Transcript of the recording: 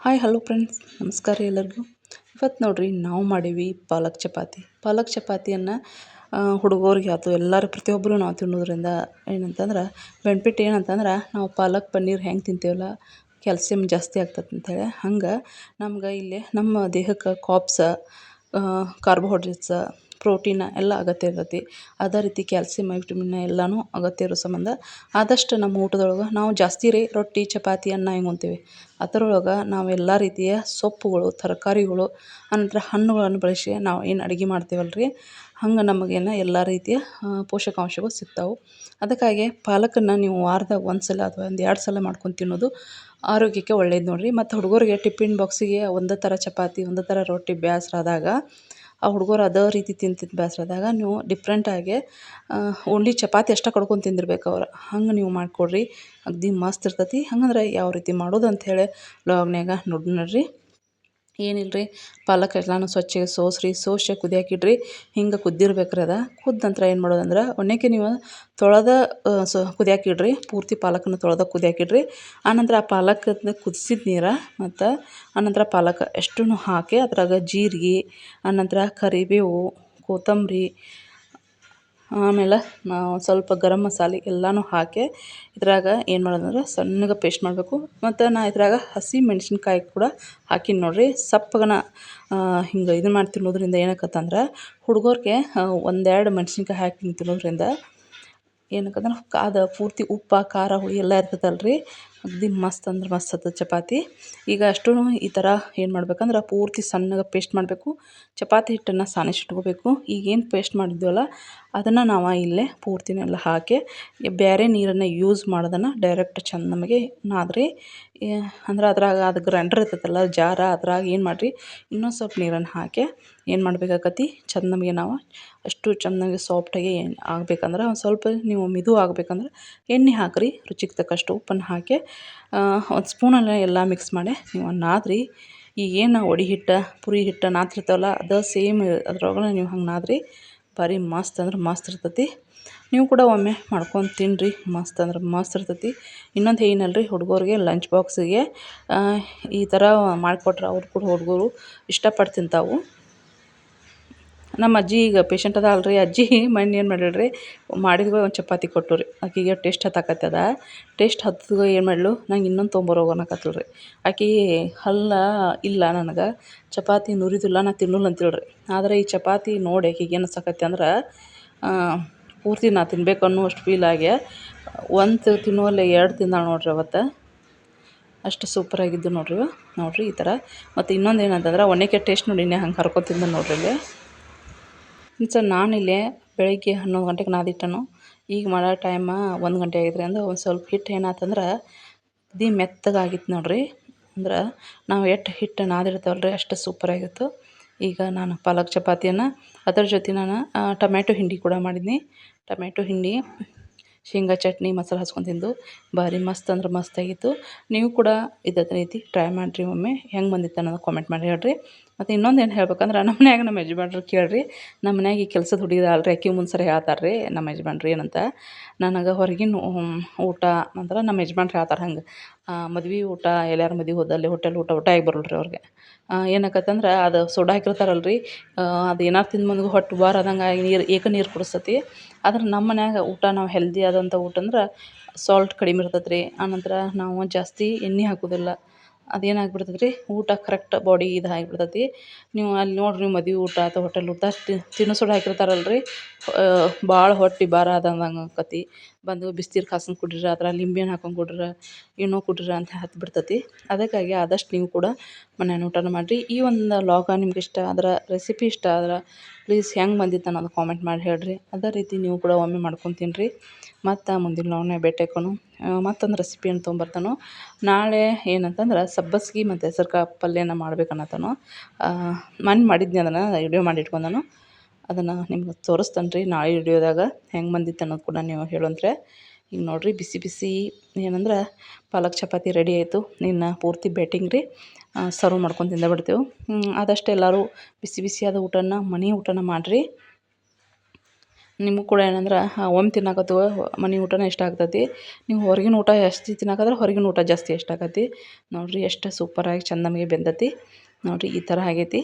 Hi hello friends ನಮಸ್ಕಾರ ಎಲ್ಲರಿಗೂ. ಇವತ್ತು ನೋಡಿರಿ, ನಾವು ಮಾಡೀವಿ ಪಾಲಕ್ ಚಪಾತಿ. ಪಾಲಕ್ ಚಪಾತಿಯನ್ನು ಹುಡುಗರಿಗೆ ಆಯ್ತು ಎಲ್ಲರೂ ಪ್ರತಿಯೊಬ್ಬರು ನಾವು ತಿನ್ನೋದ್ರಿಂದ ಏನಂತಂದ್ರೆ ಬೆನಿಫಿಟ್ ಏನಂತಂದ್ರೆ, ನಾವು ಪಾಲಕ್ ಪನ್ನೀರ್ ಹೆಂಗೆ ತಿಂತೀವಲ್ಲ ಕ್ಯಾಲ್ಸಿಯಮ್ ಜಾಸ್ತಿ ಆಗ್ತದೆ ಅಂತೇಳಿ. ಹಂಗೆ ನಮ್ಗೆ ಇಲ್ಲಿ ನಮ್ಮ ದೇಹಕ್ಕೆ ಕಾಪ್ಸ ಕಾರ್ಬೋಹೈಡ್ರೇಟ್ಸ ಪ್ರೋಟೀನ ಎಲ್ಲ ಅಗತ್ಯ ಇರ್ತೈತಿ. ಅದೇ ರೀತಿ ಕ್ಯಾಲ್ಸಿಯಂ ವಿಟಮಿನ್ ಎಲ್ಲನೂ ಅಗತ್ಯ ಇರೋ ಸಂಬಂಧ. ಆದಷ್ಟು ನಮ್ಮ ಊಟದೊಳಗೆ ನಾವು ಜಾಸ್ತಿ ರೀ, ರೊಟ್ಟಿ, ಚಪಾತಿ, ಅನ್ನ ಹಿಂಗೆ ಉಣ್ತೀವಿ? ಅದರೊಳಗೆ ನಾವು ಎಲ್ಲ ರೀತಿಯ ಸೊಪ್ಪುಗಳು, ತರಕಾರಿಗಳು, ಅನಂತರ ಹಣ್ಣುಗಳನ್ನು ಬಳಸಿ ನಾವು ಏನು ಅಡುಗೆ ಮಾಡ್ತೀವಲ್ಲ ರೀ ಹಂಗೆ ನಮಗೇನು ಎಲ್ಲ ರೀತಿಯ ಪೋಷಕಾಂಶಗಳು ಸಿಗ್ತಾವೆ. ಅದಕ್ಕಾಗಿ ಪಾಲಕನ್ನು ನೀವು ವಾರದಾಗ ಒಂದು ಸಲ ಅಥವಾ ಒಂದು ಎರಡು ಸಲ ಮಾಡ್ಕೊಂಡು ತಿನ್ನೋದು ಆರೋಗ್ಯಕ್ಕೆ ಒಳ್ಳೇದು ನೋಡಿರಿ. ಮತ್ತು ಹುಡುಗರಿಗೆ ಟಿಫಿನ್ ಬಾಕ್ಸಿಗೆ ಒಂದೇ ಥರ ಚಪಾತಿ, ಒಂದೇ ಥರ ರೊಟ್ಟಿ ಬೇಸ್ರ ಆದಾಗ, ಆ ಹುಡುಗರು ಅದೇ ರೀತಿ ತಿಂದು ಬೇಸ್ರ ಆದಾಗ ನೀವು ಡಿಫ್ರೆಂಟಾಗಿ ಓನ್ಲಿ ಚಪಾತಿ ಅಷ್ಟೇ ಕಡ್ಕೊಂಡು ತಿಂದಿರ್ಬೇಕು ಅವ್ರು. ಹಂಗೆ ನೀವು ಮಾಡಿಕೊಡ್ರಿ. ಅಗದಿ ಮಸ್ತ್ ಇರ್ತೈತಿ. ಹಂಗಂದ್ರೆ ಯಾವ ರೀತಿ ಮಾಡೋದು ಅಂಥೇಳಿ ವ್ಲಾಗ್ನ್ಯಾಗ ನೋಡಿ ನೋಡ್ರಿ. ಏನಿಲ್ಲ ರೀ ಪಾಲಕ್ ಎಲ್ಲನೂ ಸ್ವಚ್ಛಗೆ ಸೋಸ್ರಿ ಸೋಸಿ ಕುದಿಯಾಕಿಡ್ರಿ. ಹಿಂಗೆ ಕುದ್ದಿರ್ಬೇಕ್ರಿ ಅದು. ಕುದ್ದ ನಂತರ ಏನು ಮಾಡೋದಂದ್ರೆ ಒಣಕ್ಕೆ ನೀವು ತೊಳೆದ ಸೊ, ಕುದಿಯಾಕಿಡ್ರಿ. ಪೂರ್ತಿ ಪಾಲಕನ್ನು ತೊಳೆದ ಕುದಿಯಾಕಿಡ್ರಿ. ಆನಂತರ ಆ ಪಾಲಕ್ನ ಕುದಿಸಿದ ನೀರು ಮತ್ತು ಆನಂತರ ಪಾಲಕ್ ಎಷ್ಟೂ ಹಾಕಿ ಅದ್ರಾಗ ಜೀರಿಗೆ, ಆನಂತರ ಕರಿಬೇವು, ಕೊತ್ತಂಬರಿ ಆಮೇಲೆ ನಾವು ಸ್ವಲ್ಪ ಗರಂ ಮಸಾಲೆ ಎಲ್ಲನೂ ಹಾಕಿ ಇದ್ರಾಗ ಏನು ಮಾಡೋದಂದ್ರೆ ಸಣ್ಣಗೆ ಪೇಸ್ಟ್ ಮಾಡಬೇಕು. ಮತ್ತು ನಾ ಇದ್ರಾಗ ಹಸಿ ಮೆಣಸಿನ್ಕಾಯಿ ಕೂಡ ಹಾಕೀನಿ ನೋಡಿರಿ. ಸಪ್ಪಗನ ಹಿಂಗೆ ಇದು ಮಾಡಿ ತಿನ್ನೋದ್ರಿಂದ ಏನಕ್ಕಂತಂದ್ರೆ ಹುಡುಗರಿಗೆ ಒಂದೆರಡು ಮೆಣಸಿನ್ಕಾಯಿ ಹಾಕಿ ತಿನ್ನೋದ್ರಿಂದ ಏನಕ್ಕಂದ್ರೆ ಕಾದ ಪೂರ್ತಿ ಉಪ್ಪು, ಖಾರ, ಹುಳಿ ಎಲ್ಲ ಇರ್ತೈತಲ್ಲ ರೀ ಅಗದಿ ಮಸ್ತ್ ಅಂದ್ರೆ ಮಸ್ತ್ ಆಗ್ತದೆ ಚಪಾತಿ. ಈಗ ಅಷ್ಟೂ ಈ ಥರ ಏನು ಮಾಡ್ಬೇಕಂದ್ರೆ ಪೂರ್ತಿ ಸಣ್ಣಗೆ ಪೇಸ್ಟ್ ಮಾಡಬೇಕು. ಚಪಾತಿ ಹಿಟ್ಟನ್ನು ಸಾನಿಸಿಟ್ಕೋಬೇಕು ಈಗೇನು ಪೇಸ್ಟ್ ಮಾಡಿದ್ವಲ್ಲ, ಅದನ್ನು ನಾವು ಇಲ್ಲೇ ಪೂರ್ತಿನೆಲ್ಲ ಹಾಕಿ ಬೇರೆ ನೀರನ್ನು ಯೂಸ್ ಮಾಡೋದನ್ನು ಡೈರೆಕ್ಟ್ ಚೆಂದ ನಮಗೆ ನಾದ್ರಿ. ಅಂದ್ರೆ ಅದ್ರಾಗ ಅದು ಗ್ರೈಂಡರ್ ಇರ್ತೈತಲ್ಲ, ಜಾರ ಅದ್ರಾಗ ಏನು ಮಾಡಿರಿ, ಇನ್ನೊಂದು ಸ್ವಲ್ಪ ನೀರನ್ನು ಹಾಕಿ ಏನು ಮಾಡ್ಬೇಕಾಕತಿ, ಚೆಂದ ನಮಗೆ ನಾವು ಅಷ್ಟು ಚೆನ್ನಾಗಿ ಸಾಫ್ಟಾಗಿ ಆಗ್ಬೇಕಂದ್ರೆ ಒಂದು ಸ್ವಲ್ಪ ನೀವು ಮಿದು ಆಗ್ಬೇಕಂದ್ರೆ ಎಣ್ಣೆ ಹಾಕಿರಿ, ರುಚಿಗೆ ತಕ್ಕಷ್ಟು ಉಪ್ಪನ್ನು ಹಾಕಿ ಒಂದು ಸ್ಪೂನಲ್ಲೇ ಎಲ್ಲ ಮಿಕ್ಸ್ ಮಾಡಿ ನೀವು ನಾದ್ರಿ. ಈಗೇನು ಒಡಿ ಹಿಟ್ಟು, ಪುರಿ ಹಿಟ್ಟು ನಾದ್ತಿರ್ತಾವಲ್ಲ, ಅದು ಸೇಮ್ ಅದ್ರೊಳಗೆ ನೀವು ಹಂಗೆ ನಾದ್ರಿ. ಭಾರಿ ಮಸ್ತ್ ಅಂದ್ರೆ ಮಸ್ತ್ ಇರ್ತೈತಿ. ನೀವು ಕೂಡ ಒಮ್ಮೆ ಮಾಡ್ಕೊಂಡು ತಿನ್ನಿರಿ ಮಸ್ತ್ ಅಂದ್ರೆ ಮಸ್ತ್ ಇರ್ತೈತಿ. ಇನ್ನೊಂದು ಏನಲ್ಲ ರೀ ಹುಡುಗರಿಗೆ ಲಂಚ್ ಬಾಕ್ಸಿಗೆ ಈ ಥರ ಮಾಡಿಕೊಟ್ರೆ ಅವ್ರು ಕೂಡ ಹುಡುಗರು ಇಷ್ಟಪಟ್ಟು ತಿಂತಾವೆ. ನಮ್ಮ ಅಜ್ಜಿ ಈಗ ಪೇಷಂಟ್ ಅದ ಅಲ್ರಿ ಅಜ್ಜಿ ಮೊನ್ನೆ ಏನು ಮಾಡ್ಯಾಳ ರೀ ಮಾಡಿದ್ವಿ ಒಂದು ಚಪಾತಿ ಕೊಟ್ಟು ರೀ ಆಕೆಗೆ ಟೇಸ್ಟ್ ಹತ್ತಾಕತ್ತದ. ಟೇಸ್ಟ್ ಹತ್ತದ ಏನು ಮಾಡ್ಲು? ನಂಗೆ ಇನ್ನೊಂದು ತೊಂಬರೋಗು ಅನ್ನಕತ್ತಳು ರೀ. ಆಕೆ ಹಲ್ಲ ಇಲ್ಲ ನನಗೆ. ಚಪಾತಿ ನುರಿದಿಲ್ಲ, ನಾ ತಿನ್ನಲ್ಲ ರೀ ಆದರೆ ಈ ಚಪಾತಿ ನೋಡಿ ಆಕಿಗೆ ಏನು ಸಾಕತ್ತೆ ಅಂದ್ರೆ ಪೂರ್ತಿ ನಾ ತಿನ್ಬೇಕು ಅನ್ನುವಷ್ಟು ಫೀಲ್ ಆಗಿ, ಒಂದು ತಿನ್ನುವಲ್ಲೇ ಎರಡು ತಿಂದಾಳೆ ನೋಡಿರಿ ಅವತ್ತು. ಅಷ್ಟು ಸೂಪರಾಗಿದ್ದು ನೋಡ್ರಿ ನೋಡಿರಿ ಈ ಥರ ಮತ್ತು ಇನ್ನೊಂದು ಏನಂತಂದ್ರೆ ಒಣಕೆ ಟೇಸ್ಟ್ ನೋಡಿ ಹಂಗೆ ಹರ್ಕೊತಿದ್ದ ತಿಂದ ನೋಡ್ರಿ ಇಲ್ಲಿ. ಸರ್ ನಾನಿಲ್ಲಿ ಬೆಳಗ್ಗೆ ಹನ್ನೊಂದು ಗಂಟೆಗೆ ನಾದಿಟ್ಟನು. ಈಗ ಮಾಡೋ ಟೈಮ ಒಂದು ಗಂಟೆ ಆಗಿದೆ ಅಂದ್ರೆ ಒಂದು ಸ್ವಲ್ಪ ಹಿಟ್ಟು ಏನಾತಂದ್ರೆ ಅದಿ ಮೆತ್ತಗಾಗಿತ್ತು ನೋಡಿರಿ. ಅಂದ್ರೆ ನಾವು ಎಷ್ಟು ಹಿಟ್ಟು ನಾದಿರ್ತಾವಲ್ಲ ರೀ ಅಷ್ಟು ಸೂಪರಾಗಿತ್ತು ಈಗ ನಾನು ಪಾಲಕ್ ಚಪಾತಿಯನ್ನು, ಅದರ ಜೊತೆ ನಾನು ಟೊಮ್ಯಾಟೊ ಹಿಂಡಿ ಕೂಡ ಮಾಡಿದ್ನಿ. ಟೊಮ್ಯಾಟೊ ಹಿಂಡಿ ಶೇಂಗಾ ಚಟ್ನಿ ಮಸಾಲೆ ಹಚ್ಕೊಂಡು ತಿಂದು ಭಾರಿ ಮಸ್ತ್ ಅಂದ್ರೆ ಮಸ್ತಾಗಿತ್ತು ನೀವು ಕೂಡ ಇದೇ ರೀತಿ ಟ್ರೈ ಮಾಡಿರಿ ಒಮ್ಮೆ. ಹೆಂಗೆ ಬಂದಿತ್ತು ಅನ್ನೋದು ಕಾಮೆಂಟ್ ಮಾಡಿ ಹೇಳ್ರಿ. ಮತ್ತು ಇನ್ನೊಂದು ಏನು ಹೇಳ್ಬೇಕಂದ್ರೆ ನಮ್ಮ ಮನ್ಯಾಗ ನಮ್ಮ ಯಜಮಾನ್ರು ಕೇಳಿರಿ. ನಮ್ಮ ಮನ್ಯಾಗ ಈ ಕೆಲಸದ ಹುಡುಗಿದ ಅಲ್ರಿ ಅಕ್ಕಿ ಮುಂದೆ ಸರಿ ಹೇಳ್ತಾರೆ ರೀ ನಮ್ಮ ಯಜಮಾನ್ರು ಏನಂತ. ನನಗೆ ಹೊರಗಿನ ಊಟ ಅಂದ್ರೆ ನಮ್ಮ ಯಜಮಾನ್ರು ಹೇಳ್ತಾರೆ ಹಂಗೆ. ಮದ್ವೆ ಊಟ ಎಲ್ಲಾರ ಮದ್ವೆ ಹೋದಲ್ಲಿ ಹೋಟೆಲ್ ಊಟ ಊಟ ಆಗಿ ಬರಲ್ಲ ರೀ ಅವ್ರಿಗೆ ಏನಾಕತ್ತಂದ್ರೆ ಅದು ಸೋಡಾ ಹಾಕಿರ್ತಾರಲ್ಲ ರೀ ಅದು ಏನಾರು ತಿಂದು ಮುಂದೆ ಹೊಟ್ಟೆ ಭಾರ ಆದಂಗೆ ಆಗಿ ನೀರು, ಏಕ ನೀರು ಕುಡಿಸ್ತತಿ ಆದ್ರೆ ನಮ್ಮ ಮನ್ಯಾಗ ಊಟ ನಾವು ಹೆಲ್ದಿ ಆದಂಥ ಊಟ ಅಂದ್ರೆ ಸಾಲ್ಟ್ ಕಡಿಮೆ ಇರ್ತೈತೆ ರೀ ಆನಂತರ ನಾವು ಜಾಸ್ತಿ ಎಣ್ಣೆ ಹಾಕೋದಿಲ್ಲ. ಅದೇನಾಗ್ಬಿಡ್ತದೆ ರೀ ಊಟ ಕರೆಕ್ಟ್ ಬಾಡಿ ಇದು ಆಗಿಬಿಡ್ತೈತಿ ನೀವು ಅಲ್ಲಿ ನೋಡಿರಿ ಮದ್ವೆ ಊಟ ಅಥವಾ ಹೋಟೆಲ್ ಊಟ ಸೋಡಾ ಹಾಕಿರ್ತಾರಲ್ಲ ರೀ ಭಾಳ ಹೊಟ್ಟೆ ಭಾರ ಆದಂಗೆ ಆಕತಿ. ಬಂದು ಬಿಸ್ನೀರು ಕಾಸ್ಕೊಂಡು ಕುಡೀರಿ ಅದ್ರಾಗ ಲಿಂಬೆಹಣ್ಣು ಹಾಕೊಂಡು ಕುಡ್ರಿ ಏನೋ ಕುಡಿರ ಅಂತ ಹತ್ತು ಬಿಡ್ತೈತಿ ಅದಕ್ಕಾಗಿ ಆದಷ್ಟು ನೀವು ಕೂಡ ಮನೆಯನ್ನು ಊಟನ ಮಾಡಿರಿ. ಈ ಒಂದು ಲಾಗ ನಿಮ್ಗೆ ಇಷ್ಟ ಆದ್ರೆ ರೆಸಿಪಿ ಇಷ್ಟ ಆದ್ರೆ ಪ್ಲೀಸ್ ಹೆಂಗೆ ಬಂದಿತ್ತು ಅನ್ನೋದು ಕಾಮೆಂಟ್ ಮಾಡಿ ಹೇಳಿರಿ. ಅದೇ ರೀತಿ ನೀವು ಕೂಡ ಒಮ್ಮೆ ಮಾಡ್ಕೊಂಡು ತಿನ್ನಿರಿ ಮತ್ತು ಮುಂದಿನ ಭೇಟಿ ಆಗೋಣ ಮತ್ತೊಂದು ರೆಸಿಪಿಯನ್ನು ತೊಗೊಂಬರ್ತಾನು. ನಾಳೆ ಏನಂತಂದ್ರೆ ಸಬ್ಬಸ್ಗೆ ಮತ್ತು ಹೆಸರು ಪಲ್ಯನ ಮಾಡ್ಬೇಕು ಅನ್ನತ್ತಾನು ಮೊನ್ನೆ ಮಾಡಿದ್ನಿ ಅದನ್ನು ವಿಡಿಯೋ ಮಾಡಿ ಇಟ್ಕೊಂಡಾನು. ಅದನ್ನು ನಿಮ್ಗೆ ತೋರಿಸ್ತಾನೆ ರೀ ನಾಳೆ ವಿಡಿಯೋದಾಗ ಹೆಂಗೆ ಬಂದಿತ್ತು ಅನ್ನೋದು ಕೂಡ ನೀವು ಹೇಳೋಂತ್ರೆ ಈಗ ನೋಡಿರಿ ಬಿಸಿ ಬಿಸಿ ಏನಂದ್ರೆ ಪಾಲಕ್ ಚಪಾತಿ ರೆಡಿ ಆಯಿತು. ನಿನ್ನ ಪೂರ್ತಿ ಬ್ಯಾಟಿಂಗ್ ರೀ ಸರ್ವ್ ಮಾಡ್ಕೊಂಡು ತಿಂದೇ ಬಿಡ್ತೇವೆ. ಆದಷ್ಟು ಎಲ್ಲರೂ ಬಿಸಿ ಬಿಸಿಯಾದ ಊಟನ ಮನೆ ಊಟನ ಮಾಡಿರಿ. ನಿಮಗೂ ಕೂಡ ಏನಂದ್ರೆ ಒಮ್ಮೆ ತಿನ್ನಕತ್ತು, ಮನೆ ಊಟನೇ ಇಷ್ಟ ಆಗ್ತೈತಿ. ನೀವು ಹೊರಗಿನ ಊಟ ಜಾಸ್ತಿ ತಿನ್ನಕತ್ರೆ ಹೊರಗಿನ ಊಟ ಜಾಸ್ತಿ ಇಷ್ಟ ಆಕತಿ ನೋಡಿರಿ ಎಷ್ಟು ಸೂಪರಾಗಿ ಚಂದ ನಮಗೆ ಬೆಂದತಿ. ನೋಡಿರಿ ಈ ಥರ ಆಗೈತಿ.